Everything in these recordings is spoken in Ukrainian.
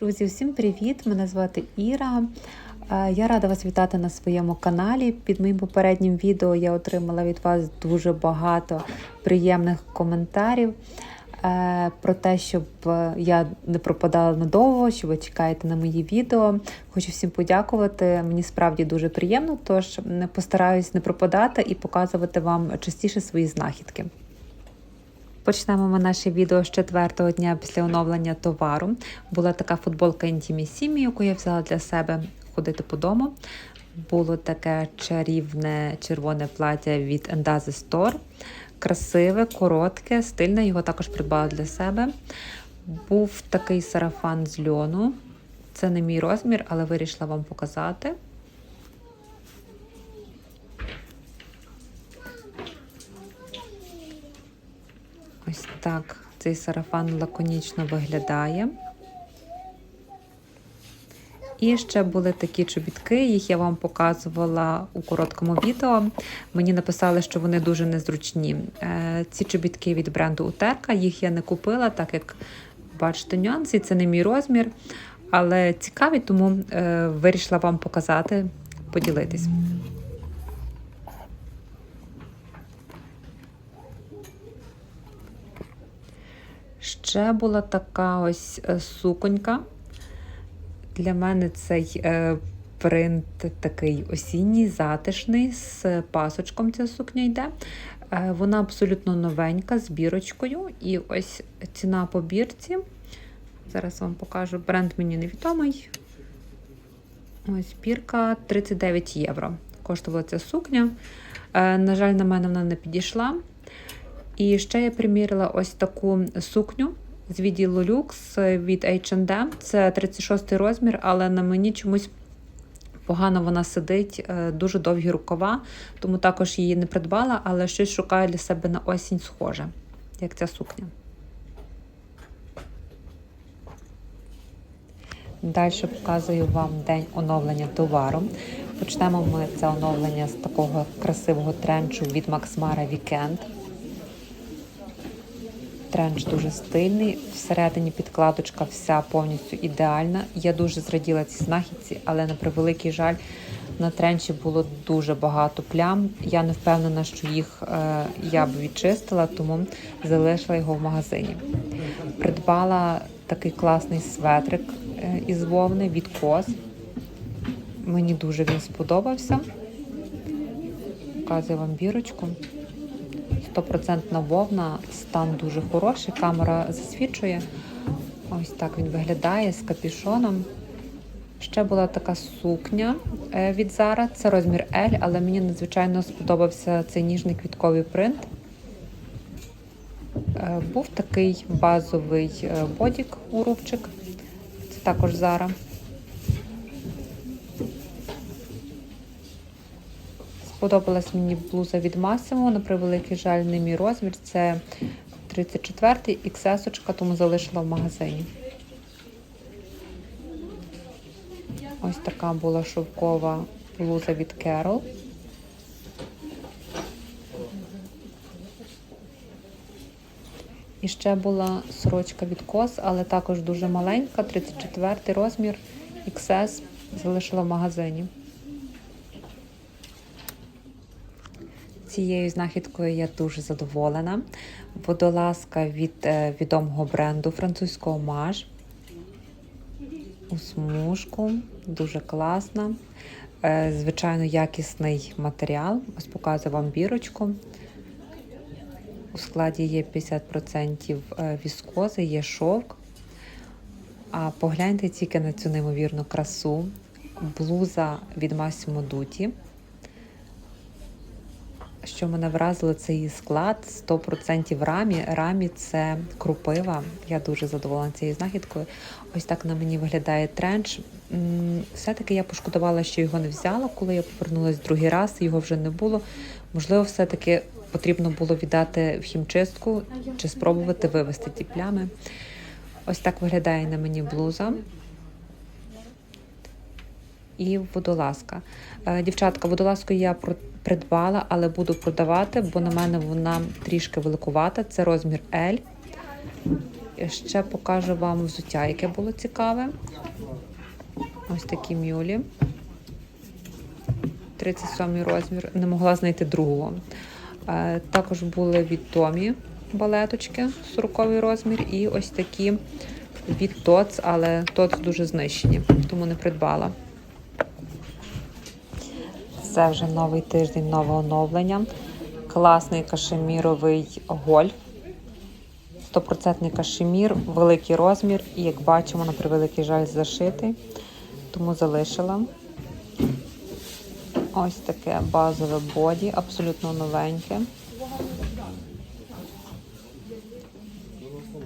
Друзі, всім привіт! Мене звати Іра. Е, Я рада вас вітати на своєму каналі. Під моїм попереднім відео я отримала від вас дуже багато приємних коментарів е, про те, щоб е, я не пропадала надовго, що ви чекаєте на мої відео. Хочу всім подякувати. Мені справді дуже приємно, тож постараюсь не пропадати і показувати вам частіше свої знахідки. Почнемо ми наше відео з четвертого дня після оновлення товару. Була така футболка Intimissimi, яку я взяла для себе ходити по дому. Було таке чарівне червоне плаття від Endaze Store. Красиве, коротке, стильне, його також придбала для себе. Був такий сарафан з льону. Це не мій розмір, але вирішила вам показати. Ось так цей сарафан лаконічно виглядає. І ще були такі чобітки, їх я вам показувала у короткому відео. Мені написали, що вони дуже незручні. Е, Ці чобітки від бренду Утерка, їх я не купила, так як бачите нюанси, це не мій розмір. Але цікаві, тому е, вирішила вам показати, поділитись. Ще була така ось е, суконька. Для мене цей е, принт такий осінній, затишний, з пасочком ця сукня йде. Е, вона абсолютно новенька, з бірочкою. І ось ціна по бірці. Зараз вам покажу. Бренд мені невідомий. Ось бірка 39 євро. Коштувала ця сукня. На жаль, на мене вона не підійшла. І ще я примірила ось таку сукню з відділу люкс від H&M. Це 36 розмір, але на мені чомусь погано вона сидить, е, дуже довгі рукава, тому також її не придбала, але щось шукаю для себе на осінь схоже, як ця сукня. Далі показую вам день оновлення товару. Почнемо ми це оновлення з такого красивого тренчу від Mara Weekend. Тренч дуже стильний. Всередині підкладочка вся повністю ідеальна. Я дуже зраділа цій знахідці, але на превеликий жаль, на тренчі було дуже багато плям. Я не впевнена, що їх е, я б відчистила, тому залишила його в магазині. Придбала такий класний светрик е, із вовни від коз. Мені дуже він сподобався. Показую вам бірочку. 100% вовна, стан дуже хороший, камера засвідчує. Ось так він виглядає з капюшоном. Ще була така сукня е, від Zara, це розмір L, але мені надзвичайно сподобався цей ніжний квітковий принт. Е, Був такий базовий е, бодік у рубчик. Це також Zara. Сподобалась мені блуза від Massimo, на превеликий жаль, не мій розмір. Це 34-й XS, тому залишила в магазині. Ось така була шовкова блуза від Carol. І ще була сорочка від Кос, але також дуже маленька, 34 розмір XS, залишила в магазині. Цією знахідкою я дуже задоволена. Водолазка від е, відомого бренду французького Маж. У смужку, дуже класна. Е, звичайно, якісний матеріал. Ось показую вам бірочку. У складі є 50% е, віскози, є шовк. А погляньте тільки на цю неймовірну красу. Блуза від Massimo Dutti. Що мене вразило, це її склад 100% рамі. Рамі це крупива. Я дуже задоволена цією знахідкою. Ось так на мені виглядає тренч. Все-таки я пошкодувала, що його не взяла, коли я повернулася другий раз, його вже не було. Можливо, все-таки потрібно було віддати в хімчистку чи спробувати вивести ті плями. Ось так виглядає на мені блуза. І водолазка. Е, Дівчатка, водолазку я придбала, але буду продавати, бо на мене вона трішки великувата. Це розмір L. ще покажу вам взуття, яке було цікаве. Ось такі мюлі. 37 розмір. Не могла знайти другого. Е, Також були від Томі балеточки, 40 розмір, і ось такі від ТОЦ, але ТОЦ дуже знищені, тому не придбала. Це вже новий тиждень, нове оновлення. Класний кашеміровий гольф. Стопроцентний кашемір, великий розмір, і як бачимо, на превеликий жаль зашитий, тому залишила. Ось таке базове боді, абсолютно новеньке.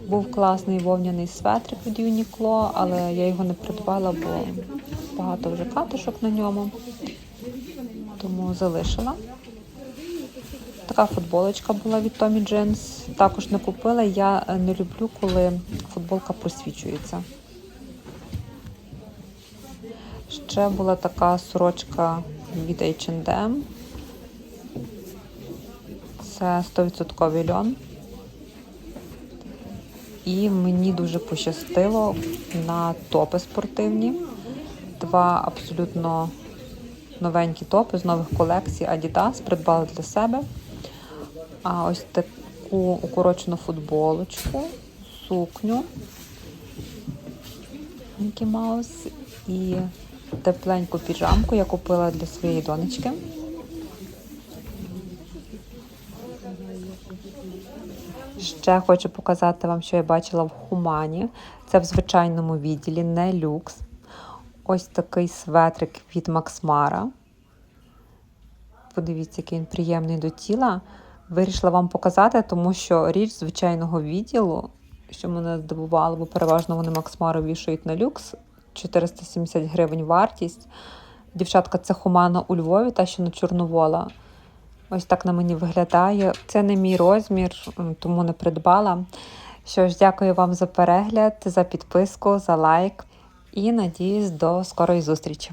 Був класний вовняний светрик від Uniqlo, але я його не придбала, бо багато вже катишок на ньому. Тому залишила. Така футболочка була від Tommy Jeans. Також не купила. Я е, не люблю, коли футболка просвічується. Ще була така сорочка від H&M. Це 100% льон. І мені дуже пощастило на топи спортивні. Два абсолютно новенькі топи з нових колекцій Adidas придбала для себе. А ось таку укорочену футболочку, сукню Мікі Маус і тепленьку піжамку я купила для своєї донечки. Ще хочу показати вам, що я бачила в Хумані. Це в звичайному відділі, не люкс. Ось такий светрик від Максмара. Подивіться, який він приємний до тіла. Вирішила вам показати, тому що річ звичайного відділу, що мене здивувало, бо переважно вони Максмару вішають на люкс. 470 гривень вартість. Дівчатка, це Хумана у Львові, та що на Чорновола. Ось так на мені виглядає. Це не мій розмір, тому не придбала. Що ж, дякую вам за перегляд, за підписку, за лайк і надіюсь до скорої зустрічі.